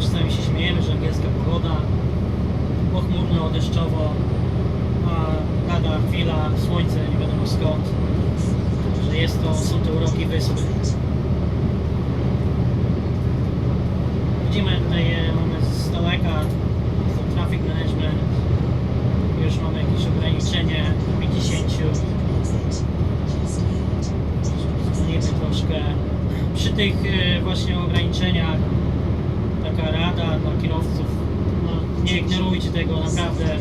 czasami się śmiejemy, że angielska pogoda pochmurno, deszczowo, a lada chwila, słońce nie wiadomo skąd, że jest to, są to uroki wyspy. Widzimy tutaj e, mamy z daleka traffic management, już mamy jakieś ograniczenie 50 zwolnimy troszkę. Przy tych e, właśnie ograniczeniach kierowców, no, nie ignorujcie tego naprawdę.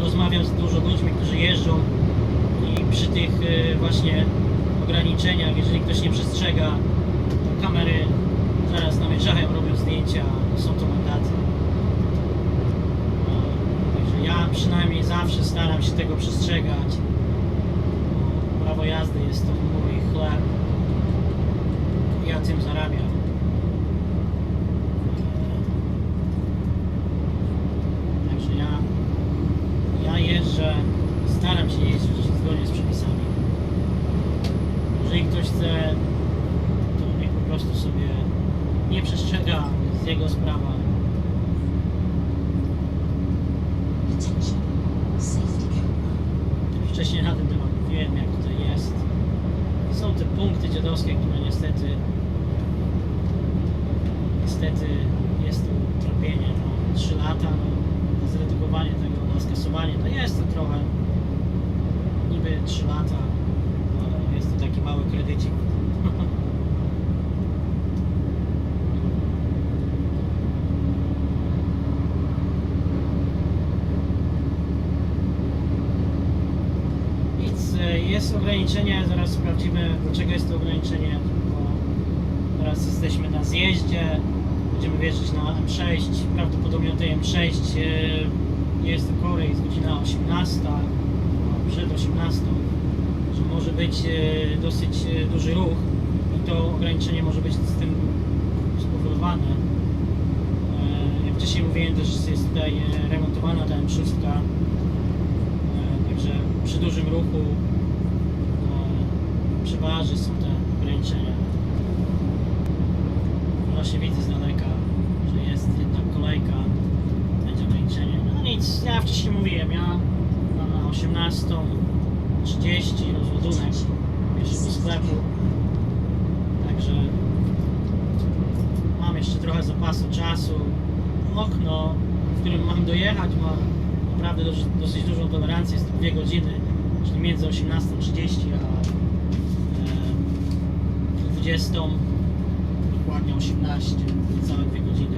Rozmawiam z dużo ludźmi, którzy jeżdżą i przy tych e, właśnie ograniczeniach, jeżeli ktoś nie przestrzega, to kamery zaraz namierzają, robią zdjęcia, są to mandaty. No, Także ja przynajmniej zawsze staram się tego przestrzegać. Prawo jazdy jest to mój chleb. Ja tym zarabiam. Także ja, ja jeżdżę, staram się jeździć zgodnie z przepisami. Jeżeli ktoś chce, to niech po prostu sobie nie przestrzega, z jego sprawa. Wcześniej na ten temat mówiłem, jak tutaj jest. Są te punkty dziadowskie, które niestety niestety jest tu tropienie. No, 3 lata no, zredukowanie tego, na skasowanie, to jest to trochę niby 3 lata, jest to taki mały kredycik. Więc e, jest ograniczenie, zaraz sprawdzimy dlaczego jest to ograniczenie. Bo teraz jesteśmy na zjeździe, będziemy wjeżdżać na M6. Prawdopodobnie na tej M6 e, jest to kory, jest godzina 18, no, przed 18, że może być e, dosyć e, duży ruch i to ograniczenie może być z tym spowodowane. E, jak wcześniej mówiłem, też jest tutaj remontowana ta M6, także przy dużym ruchu przeważnie są te ograniczenia. Właśnie widzę z daleka, że jest jednak kolejka, będzie ograniczenie. No nic, ja wcześniej mówiłem, ja na 18 30 rozładunek jeszcze do sklepu. Także mam jeszcze trochę zapasu czasu. Okno, w którym mam dojechać, ma naprawdę dosyć, dosyć dużą tolerancję, jest to 2 godziny, czyli między 18.30 a 20, dokładnie 18, całe 2 godziny.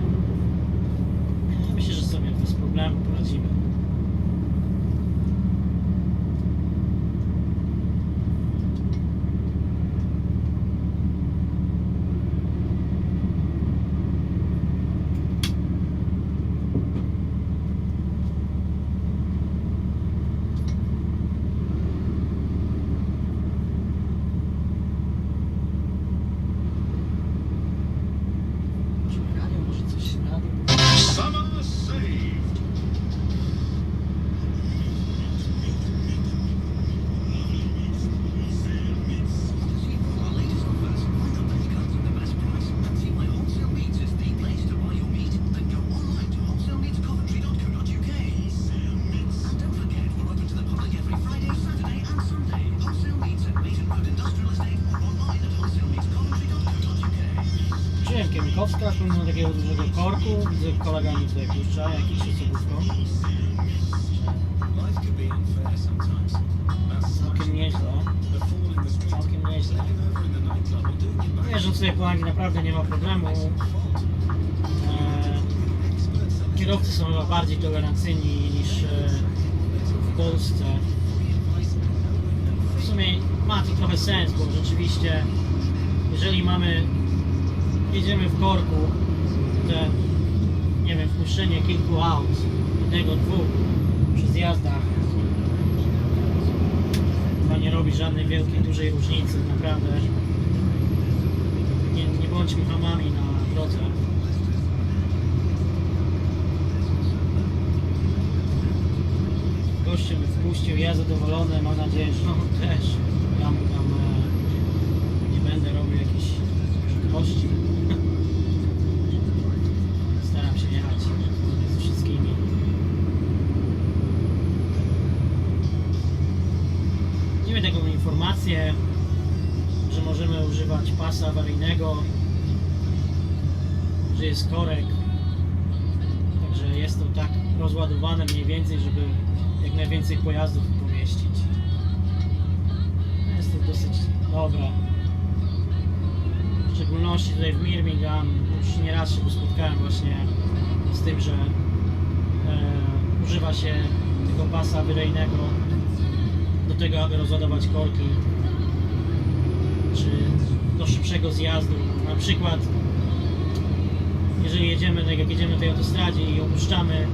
Myślę, że sobie bez problemu poradzimy. Kiełkowska, pomimo takiego dużego korku, widzę kolega mi tutaj puszcza, jakiś. That's Całkiem nieźle, całkiem nieźle. Jeżdżąc sobie po Anglii naprawdę nie ma problemu. Eee, kierowcy są chyba bardziej tolerancyjni niż e, w Polsce. W sumie ma to trochę sens, bo rzeczywiście jeżeli mamy jedziemy w korku, te nie wiem, wpuszczenie kilku aut, jednego, dwóch przy zjazdach chyba nie robi żadnej wielkiej, dużej różnicy, naprawdę nie, nie bądźmy hamami na drodze. Goście mnie opuścił, ja zadowolony, mam nadzieję, że on też. Ja tam e, nie będę robił jakichś szybkości. Staram się jechać ze wszystkimi. Widzimy taką informację, że możemy używać pasa awaryjnego, że jest korek. Także jest to tak rozładowane mniej więcej, żeby jak najwięcej pojazdów pomieścić. Jest to dosyć dobre. W szczególności tutaj w Birmingham już nieraz się spotkałem właśnie z tym, że e, używa się tego pasa awaryjnego do tego, aby rozładować korki czy do szybszego zjazdu. Na przykład jeżeli jedziemy, tak jak jedziemy tej autostradzie i opuszczamy e,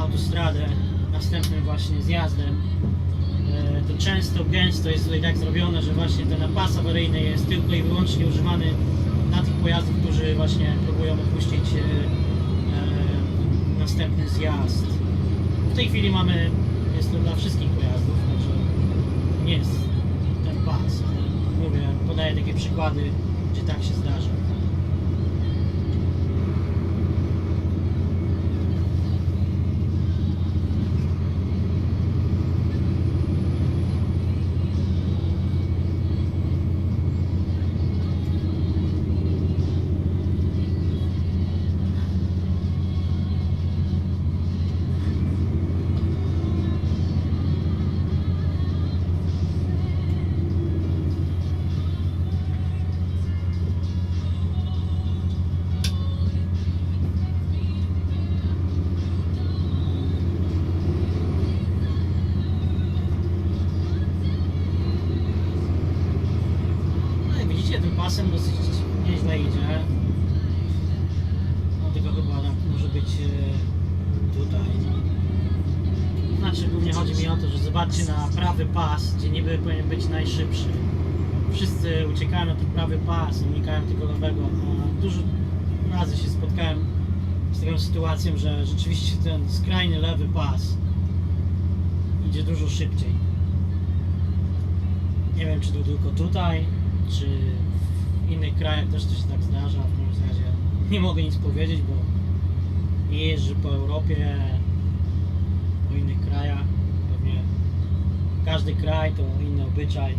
autostradę następnym właśnie zjazdem, e, to często, gęsto jest tutaj tak zrobione, że właśnie ten pas awaryjny jest tylko i wyłącznie używany na tych pojazdów, którzy właśnie próbują opuścić e, następny zjazd. W tej chwili mamy, jest to dla wszystkich pojazdów, także nie jest ten pas, ale mówię, podaję przykłady, gdzie tak się zdarza. Widzicie, tym pasem dosyć nieźle idzie. No tylko chyba może być e, tutaj. Znaczy głównie chodzi mi o to, że zobaczcie na prawy pas, gdzie niby powinien być najszybszy. Wszyscy uciekają na ten prawy pas, unikają tego lewego, dużo razy się spotkałem z taką sytuacją, że rzeczywiście ten skrajny lewy pas idzie dużo szybciej. Nie wiem, czy to tylko tutaj, czy w innych krajach też się tak zdarza. W każdym razie nie mogę nic powiedzieć, bo nie jeżdżę po Europie, po innych krajach. Pewnie każdy kraj to inny obyczaj.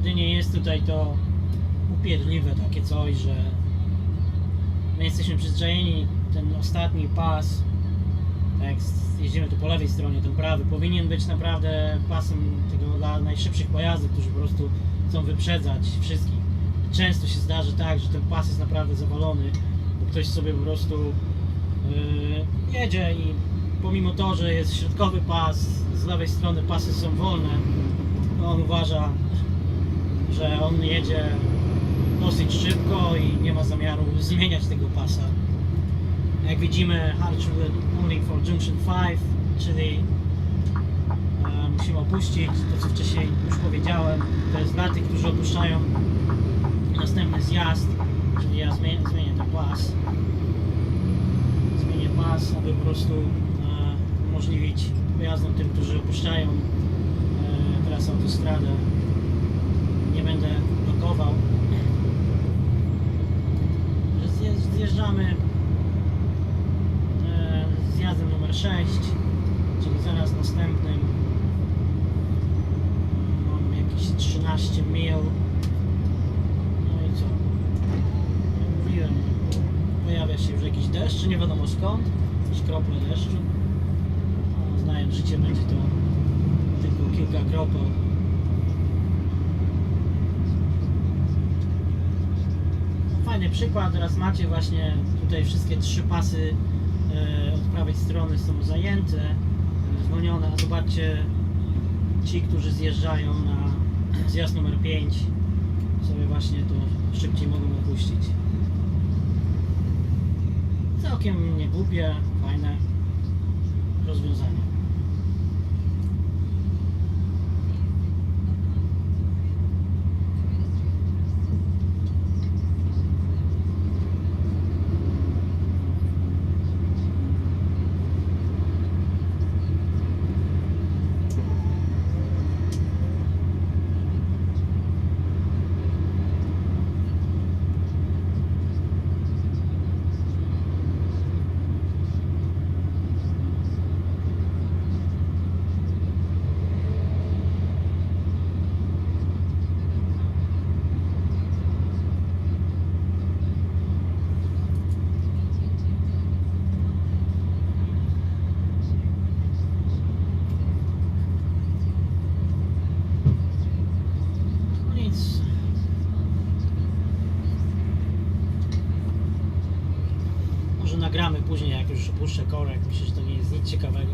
Gdy nie jest tutaj to upierdliwe takie coś, że my jesteśmy przyzwyczajeni, ten ostatni pas, tak jeździmy tu po lewej stronie, ten prawy, powinien być naprawdę pasem tego dla najszybszych pojazdów, którzy po prostu chcą wyprzedzać wszystkich. Często się zdarzy tak, że ten pas jest naprawdę zawalony, bo ktoś sobie po prostu yy, jedzie i pomimo to, że jest środkowy pas, z lewej strony pasy są wolne, on uważa, że on jedzie dosyć szybko i nie ma zamiaru zmieniać tego pasa. Jak widzimy, Harchwood only for Junction 5, czyli e, musimy opuścić to, co wcześniej już powiedziałem. To jest dla tych, którzy opuszczają następny zjazd, czyli ja zmienię, zmienię ten pas. Zmienię pas, aby po prostu e, umożliwić pojazdom tym, którzy opuszczają e, teraz autostradę. Nie będę blokował zjeżdżamy e, 6, czyli zaraz następnym. Mam jakieś 13 mil. No i co? Jak mówiłem, pojawia się już jakiś deszcz, nie wiadomo skąd, jakieś krople deszczu. No, znając życie, będzie to tylko kilka kropel. fajny przykład. Teraz macie właśnie tutaj wszystkie trzy pasy od prawej strony są zajęte, e, zwolnione. A zobaczcie, ci, którzy zjeżdżają na zjazd numer 5 sobie właśnie to szybciej mogą opuścić. Całkiem niegłupie, fajne rozwiązanie. Opuszczę korek. Myślę, że to nie jest nic ciekawego.